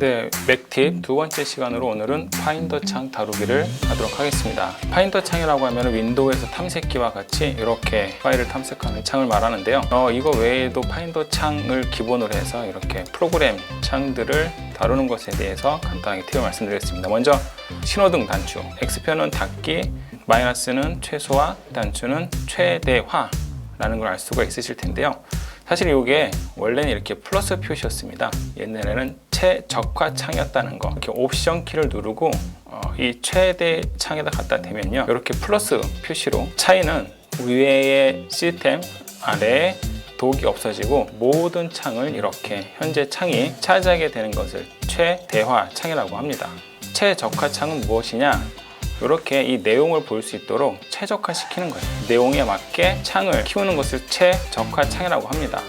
네, 맥팁 두 번째 시간으로 오늘은 파인더 창 다루기를 하도록 하겠습니다. 파인더 창이라고 하면 윈도우에서 탐색기와 같이 이렇게 파일을 탐색하는 창을 말하는데요. 어, 이거 외에도 파인더 창을 기본으로 해서 이렇게 프로그램 창들을 다루는 것에 대해서 간단하게 팁을 말씀드리겠습니다. 먼저 신호등 단추, X표는 닫기, 마이너스는 최소화, 단추는 최대화라는 걸 알 수가 있으실 텐데요. 사실 이게 원래는 이렇게 플러스 표시였습니다. 옛날에는 최적화 창이었다는 거. 이렇게 옵션 키를 누르고 어, 이 최대 창에다 갖다 대면요. 이렇게 플러스 표시로 차이는 위의 시스템 아래에 독이 없어지고 모든 창을 이렇게 현재 창이 차지하게 되는 것을 최대화 창이라고 합니다. 최적화 창은 무엇이냐? 이렇게 이 내용을 볼 수 있도록 최적화 시키는 거예요. 내용에 맞게 창을 키우는 것을 최적화 창이라고 합니다.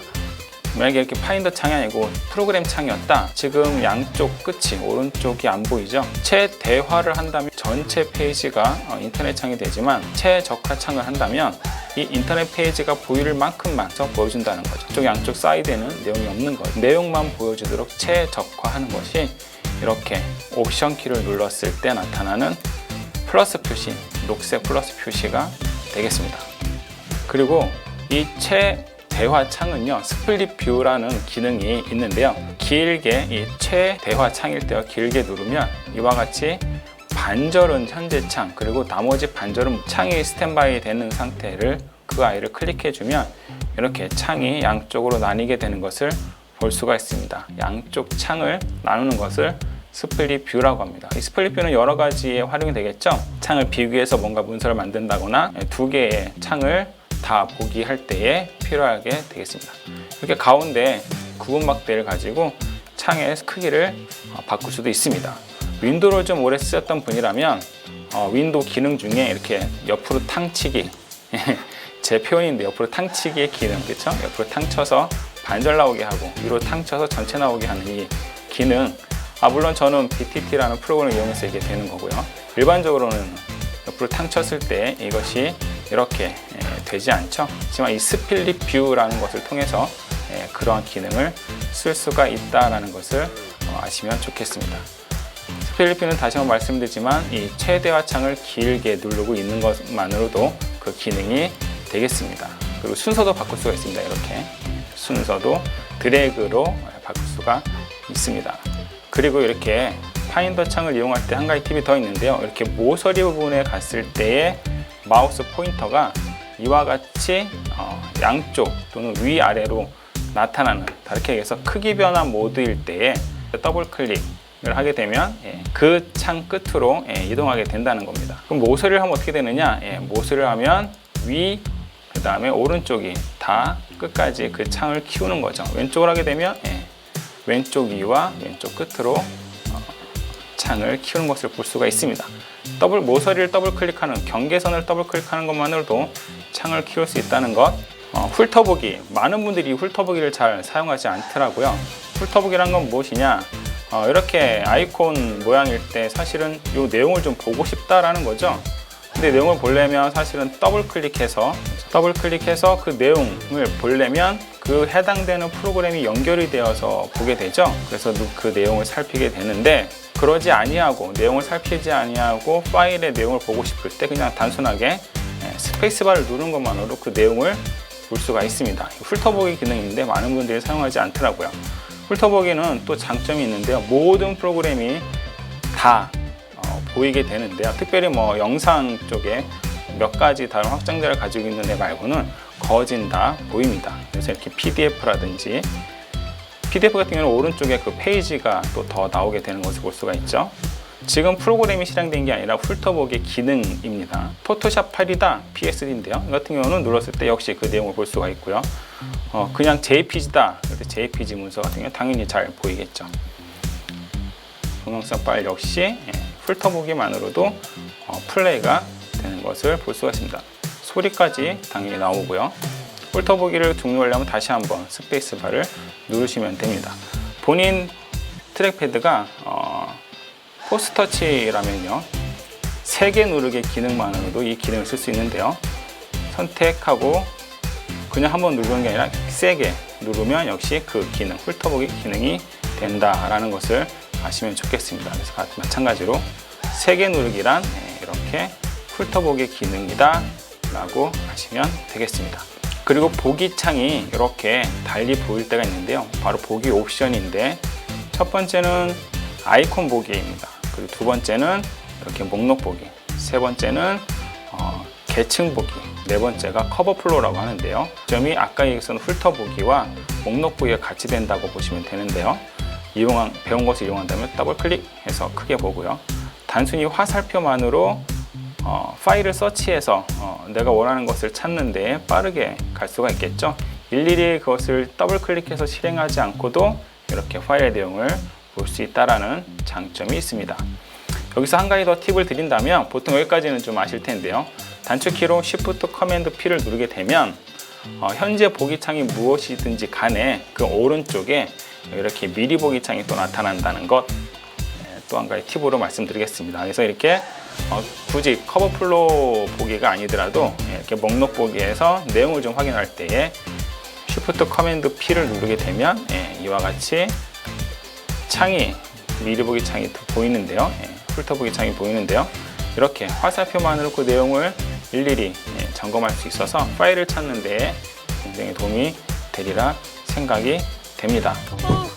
만약에 이렇게 파인더 창이 아니고 프로그램 창이었다. 지금 양쪽 끝이 오른쪽이 안 보이죠? 최대화를 한다면 전체 페이지가 어, 인터넷 창이 되지만 최적화 창을 한다면 이 인터넷 페이지가 보일 만큼만 더 보여준다는 거죠. 쪽 양쪽 사이드에는 내용이 없는 거예요. 내용만 보여주도록 최적화하는 것이 이렇게 옵션 키를 눌렀을 때 나타나는 플러스 표시, 녹색 플러스 표시가 되겠습니다. 그리고 이 최 대화 창은요, 스플릿 뷰라는 기능이 있는데요. 길게 이 최대화 창일 때와 길게 누르면 이와 같이 반절은 현재 창, 그리고 나머지 반절은 창이 스탠바이 되는 상태를 그 아이를 클릭해 주면 이렇게 창이 양쪽으로 나뉘게 되는 것을 볼 수가 있습니다. 양쪽 창을 나누는 것을 스플릿 뷰라고 합니다. 이 스플릿 뷰는 여러 가지에 활용이 되겠죠. 창을 비교해서 뭔가 문서를 만든다거나 두 개의 창을 다 보기 할 때에 필요하게 되겠습니다. 이렇게 가운데 구분막대를 가지고 창의 크기를 어, 바꿀 수도 있습니다. 윈도우를 좀 오래 쓰셨던 분이라면 어, 윈도우 기능 중에 이렇게 옆으로 탕치기 제 표현인데 옆으로 탕치기의 기능 그렇죠? 옆으로 탕쳐서 반절 나오게 하고 위로 탕쳐서 전체 나오게 하는 이 기능 아 물론 저는 BTT라는 프로그램을 이용해서 이게 되는 거고요. 일반적으로는 옆으로 탕 쳤을 때 이것이 이렇게 예, 되지 않죠. 하지만 이 스플릿 뷰라는 것을 통해서 예, 그러한 기능을 쓸 수가 있다라는 것을 어, 아시면 좋겠습니다. 스플릿 뷰는 다시 한번 말씀드리지만 이 최대화 창을 길게 누르고 있는 것만으로도 그 기능이 되겠습니다. 그리고 순서도 바꿀 수가 있습니다. 이렇게 순서도 드래그로 바꿀 수가 있습니다. 그리고 이렇게 파인더 창을 이용할 때 한 가지 팁이 더 있는데요. 이렇게 모서리 부분에 갔을 때의 마우스 포인터가 이와 같이 어, 양쪽 또는 위아래로 나타나는 다르게 얘기해서 크기 변화 모드일 때에 더블 클릭을 하게 되면 그창 끝으로 예, 이동하게 된다는 겁니다. 그럼 모서리를 하면 어떻게 되느냐? 예, 모서리를 하면 위, 그 다음에 오른쪽이 다 끝까지 그 창을 키우는 거죠. 왼쪽을 하게 되면 예, 왼쪽 위와 왼쪽 끝으로 어, 창을 키우는 것을 볼 수가 있습니다. 더블 모서리를 더블 클릭하는 경계선을 더블 클릭하는 것만으로도 창을 키울 수 있다는 것. 어, 훑어보기 많은 분들이 훑어보기를 잘 사용하지 않더라고요. 훑어보기란 건 무엇이냐? 어, 이렇게 아이콘 모양일 때 사실은 이 내용을 좀 보고 싶다라는 거죠. 근데 내용을 보려면 사실은 더블 클릭해서 더블 클릭해서 그 내용을 보려면 그 해당되는 프로그램이 연결이 되어서 보게 되죠. 그래서 그 내용을 살피게 되는데 그러지 아니하고 내용을 살피지 아니하고 파일의 내용을 보고 싶을 때 그냥 단순하게 예, 스페이스바를 누른 것만으로 그 내용을 볼 수가 있습니다. 훑어보기 기능인데 많은 분들이 사용하지 않더라고요. 훑어보기는 또 장점이 있는데요. 모든 프로그램이 다 어, 보이게 되는데요. 특별히 뭐 영상 쪽에 몇 가지 다른 확장자를 가지고 있는 애 말고는 거진 다 보입니다. 그래서 이렇게 PDF라든지 PDF 같은 경우는 오른쪽에 그 페이지가 또 더 나오게 되는 것을 볼 수가 있죠. 지금 프로그램이 실행된 게 아니라 훑어보기 기능입니다. 포토샵 파일이다 PSD인데요. 이 같은 경우는 눌렀을 때 역시 그 내용을 볼 수가 있고요. 어, 그냥 JPG다. 그래서 JPG 문서 같은 경우 당연히 잘 보이겠죠. 동영상 파일 역시 예, 훑어보기만으로도 어, 플레이가 되는 것을 볼 수가 있습니다. 소리까지 당연히 나오고요. 훑어보기를 종료하려면 다시 한번 스페이스 바를 누르시면 됩니다. 본인 트랙패드가 어, 포스터치라면요. 세개 누르기 기능만으로도 이 기능을 쓸 수 있는데요. 선택하고 그냥 한번 누르는 게 아니라 세게 누르면 역시 그 기능, 훑어보기 기능이 된다라는 것을 아시면 좋겠습니다. 그래서 같- 마찬가지로 세개 누르기란 예, 이렇게 훑어보기 기능이다 라고 하시면 되겠습니다. 그리고 보기 창이 이렇게 달리 보일 때가 있는데요. 바로 보기 옵션인데 첫 번째는 아이콘 보기입니다. 그리고 두 번째는 이렇게 목록 보기, 세 번째는 어, 계층 보기, 네 번째가 커버 플로우라고 하는데요. 점이 아까 얘기했던 훑어 보기와 목록 보기가 같이 된다고 보시면 되는데요. 이용한 배운 것을 이용한다면 더블 클릭해서 크게 보고요. 단순히 화살표만으로 어, 파일을 서치해서 어, 내가 원하는 것을 찾는데 빠르게 갈 수가 있겠죠. 일일이 그것을 더블 클릭해서 실행하지 않고도 이렇게 파일의 내용을 볼 수 있다라는 장점이 있습니다. 여기서 한 가지 더 팁을 드린다면 보통 여기까지는 좀 아실 텐데요. 단축키로 Shift Command P를 누르게 되면 어, 현재 보기 창이 무엇이든지 간에 그 오른쪽에 이렇게 미리 보기 창이 또 나타난다는 것 또한 가지 팁으로 말씀드리겠습니다. 그래서 이렇게 어, 굳이 커버 플로우 보기가 아니더라도 이렇게 목록 보기에서 내용을 좀 확인할 때에 Shift 커맨드 P를 누르게 되면 예, 이와 같이 창이 미리 보기 창이 보이는데요. 예, 훑어 보기 창이 보이는데요. 이렇게 화살표만으로 그 내용을 일일이 예, 점검할 수 있어서 파일을 찾는 데 굉장히 도움이 되리라 생각이 됩니다. 어,